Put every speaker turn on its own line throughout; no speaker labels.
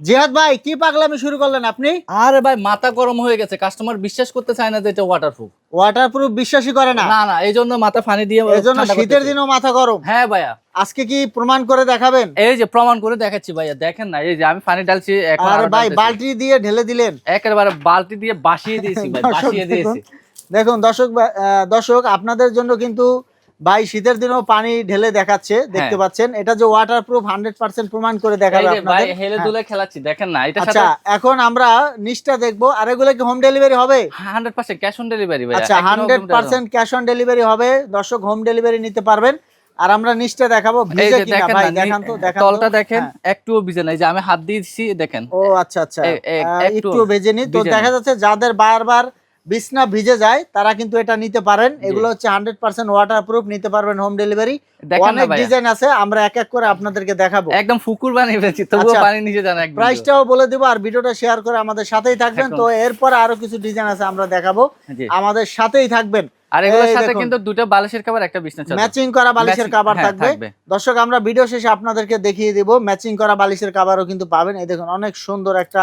জিহাদ ভাই কি পাগলামি শুরু করলেন আপনি?
আরে ভাই মাথা গরম হয়ে গেছে। কাস্টমার বিশ্বাস করতে চায় না যে এটা ওয়াটারপ্রুফ
ওয়াটারপ্রুফ বিশ্বাসই করে না।
না না এই জন্য মাথা পানি দিয়ে
এজন্য
ঠান্ডা
শীতের। দিনও মাথা গরম।
হ্যাঁ ভাইয়া।
আজকে কি প্রমাণ করে দেখাবেন?
এই যে প্রমাণ করে দেখাচ্ছি ভাইয়া দেখেন না এই যে আমি পানি ঢালছি
আর ভাই বালতি দিয়ে ঢেলে দিলেন।
একেবারে বালতি দিয়ে বাসিয়ে দিয়েছি ভাই বাসিয়ে দিয়েছি।
দেখুন দর্শক দর্শক আপনাদের জন্য কিন্তু ভাই শীতের দিনেও পানি ঢেলে দেখাচ্ছে দেখতে
হ্যাঁ।
পাচ্ছেন। এটা যে ওয়াটারপ্রুফ হান্ড্রেড পার্সেন্ট প্রমাণ করে দেখাবে আপনাদের।
হেলে
হ্যাঁ।
দুলে খেলাচ্ছি দেখেন না এটা
আচ্ছা এখন আমরা নিচটা দেখব। আর এগুলো কি হোম ডেলিভারি হবে?
Hundred percent cash on delivery
আচ্ছা hundred percent cash on delivery হবে। দর্শক হোম ডেলিভারি নিতে পারবেন। আর আমরা নিচটা দেখাবো ভিজে কিনা।
দেখেন
ভাই দেখান তো দেখান
তলটা দেখেন
হ্যাঁ।
একটুও ভিজে নাই যে আমি হাত দিয়েছি দেখেন।
ও আচ্ছা আচ্ছা।
একটু
ভেজে নি তো দেখা যাচ্ছে যাদের বারবার বিছনা ভিজে যায় তারা কিন্তু এটা নিতে পারেন। এগুলো হচ্ছে হান্ড্রেড পার্সেন্ট ওয়াটার প্রুফ নিতে পারবেন হোম ডেলিভারি অনেক ডিজাইন আছে আমরা এক এক করে আপনাদেরকে দেখাবো।
একদম ফুকুর বানিয়ে ফেলছি তবুও
আচ্ছা,
পানি নিচে জানা একদম
প্রাইসটাও বলে দিব আর ভিডিওটা শেয়ার করে আমাদের সাথেই থাকবেন। তো এরপর আরও কিছু ডিজাইন আছে আমরা দেখাবো। আমাদের সাথেই থাকবেন।
আর এগুলোর সাথে কিন্তু দুটো বালিশের কভার একটা বিছনা চাদর।
ম্যাচিং করা বালিশের
Matching, হ্যাঁ,
থাকবে। দর্শক আমরা ভিডিও শেষে আপনাদেরকে দেখিয়ে দিব। ম্যাচিং করা বালিশের কাভারও কিন্তু পাবেন। এই দেখুন অনেক সুন্দর একটা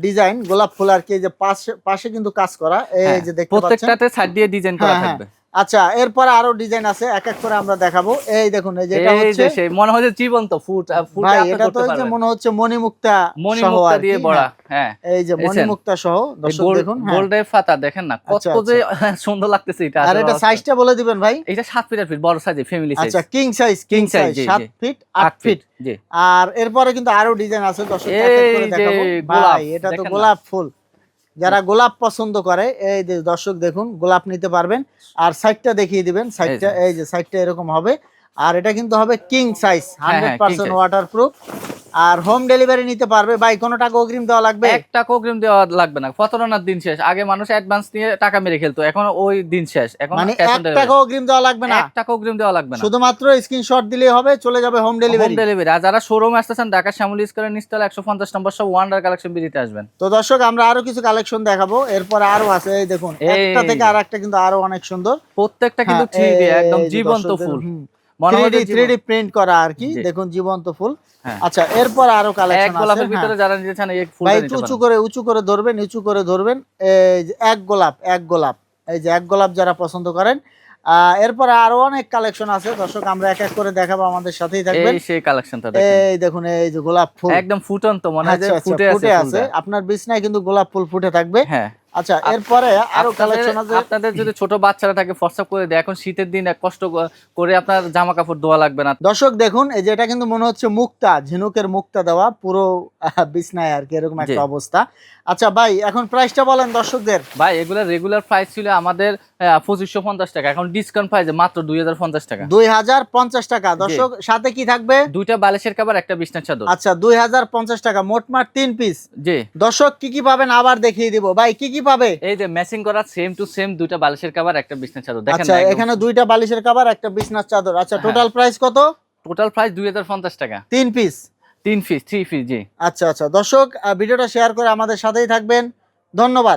ডিজাইন গোলাপ ফুল আর কি যে পাশে পাশে কিন্তু কাজ করা এই
হ্যাঁ,
যে দেখতে পাচ্ছেন
প্রত্যেকটাতে সাইড দিয়ে ডিজাইন করা
হ্যাঁ, হ্যাঁ।
থাকবে
আচ্ছা এরপরে আরও ডিজাইন আছে এক এক করে আমরা দেখাবো। এই দেখুন এই যে এটা হচ্ছে
সেই মনে যে জীবন্ত ফুট ফুট
ভাই এটা তো যে মনে হচ্ছে মণিমুক্তা
মণি
সহ
মুক্তা
আর
দিয়ে বড়া
হ্যাঁ। এই যে? মণিমুক্তা সহ দর্শক দেখুন হ্যাঁ।
গোল্ডের পাতা দেখেন না কত
আচ্ছা,
যে সুন্দর লাগতেছে এটা
আর এটা সাইজটা বলে দিবেন ভাই।
এটা সাত ফিট আট ফিট বড় সাইজ ফ্যামিলি সাইজ
আচ্ছা কিং সাইজ কিং সাইজ
জি,
সাত ফিট আট ফিট
জি।
আর এরপরে কিন্তু আরও ডিজাইন আছে দর্শক এক এক করে
এই যে
দেখাবো। ভাই এটা তো গোলাপ ফুল। যারা গোলাপ পছন্দ করে এই যে দর্শক দেখুন গোলাপ নিতে পারবেন। আর সাইডটা দেখিয়ে দিবেন সাইডটা এই যে। সাইডটা এরকম হবে। আর এটা কিন্তু হবে king size hundred percent. Waterproof আর হোম ডেলিভারি নিতে পারবে। ভাই কোনো টাকা অগ্রিম দেওয়া লাগবে?
এক টাকা অগ্রিম দেওয়া লাগবে না। প্রতারণার দিন শেষ। আগে মানুষ অ্যাডভান্স নিয়ে টাকা মেরে খেলতো। এখন ওই দিন শেষ। এখন
মানে এক টাকা অগ্রিম দেওয়া লাগবে না?
এক টাকা অগ্রিম দেওয়া লাগবে না।
শুধুমাত্র স্ক্রিনশট দিলেই হবে চলে যাবে হোম ডেলিভারি
হোম
ডেলিভারি
আর যারা শোরুমে আসতেছেন ঢাকা শ্যামল নিচতলা একশো পঞ্চাশ নম্বর সব ওয়ান্ডার কালেকশন বিরিতে আসবেন।
তো দর্শক আমরা আরও কিছু কালেকশন দেখাবো। এরপর আরও আছে এই দেখুন একটা থেকে
যে।
আর একটা কিন্তু আরও অনেক সুন্দর।
প্রত্যেকটা কিন্তু থ্রি
হ্যাঁ,
একদম জীবন্ত ফুল
3D
যে জীবন-
3D প্রিন্ট করা আর কি। দেখুন জীবন্ত ফুল।
হ্যাঁ।
আচ্ছা এরপর
আরও
কালেকশন আছে
গোলাপের
হ্যাঁ।
ভিতরে যারা নিতে চান এই ফুল
ভাই উঁচু করে উঁচু করে ধরবেন উঁচু করে ধরবেন। এক গোলাপ এক গোলাপ। এই যে এক গোলাপ যারা পছন্দ করেন। এরপর আরও অনেক কালেকশন আছে। দর্শক আমরা এক এক করে দেখাবো আমাদের সাথেই থাকবেন।
এই সেই কালেকশনটা দেখেন।
এই দেখুন এই যে গোলাপ ফুল।
একদম ফুটন্ত মনে হয়
আচ্ছা, আচ্ছা,
ফুটে আছে।
আপনার বিছনায় কিন্তু গোলাপ ফুল ফুটে থাকবে।
হ্যাঁ।
আচ্ছা এরপরে
আরও
কালেকশন আছে।
আপনাদের যদি ছোট বাচ্চারা থাকে করে দেয় এখন শীতের দিন কষ্ট করে আপনার জামা কাপড় ধোয়া লাগবে না।
দর্শক দেখুন এই যে এটা কিন্তু মনে হচ্ছে মুক্তা ঝিনুকের মুক্তা দেওয়া পুরো বিছনায় আর কি এরকম একটা অবস্থা। আচ্ছা ভাই এখন প্রাইসটা বলেন দর্শকদের।
ভাই এগুলোর রেগুলার প্রাইস ছিল আমাদের পঁচিশশো পঞ্চাশ টাকা। এখন ডিসকাউন্ট প্রাইসে মাত্র দুই হাজার পঞ্চাশ টাকা।
দুই হাজার পঞ্চাশ টাকা। দর্শক সাথে কি থাকবে?
দুইটা বালিশের কাবার একটা বিছনার চাদর।
আচ্ছা দুই হাজার পঞ্চাশ টাকা মোটমাট তিন পিস
জি।
দর্শক কি কি পাবেন আবার দেখিয়ে দিব। ভাই কি কি পাবে?
এই যে ম্যাচিং করা সেম টু সেম দুইটা বালিশের কভার একটা বিছনার চাদর। দেখেন
আচ্ছা এখানে দুইটা বালিশের কভার একটা বিছনার চাদর। আচ্ছা
হ্যাঁ।
টোটাল প্রাইস কত?
টোটাল প্রাইস দুই হাজার পঞ্চাশ টাকা।
তিন পিস
তিন পিস থ্রি পিস জি।
আচ্ছা আচ্ছা। দর্শক ভিডিওটা শেয়ার করে আমাদের সাথেই থাকবেন। ধন্যবাদ।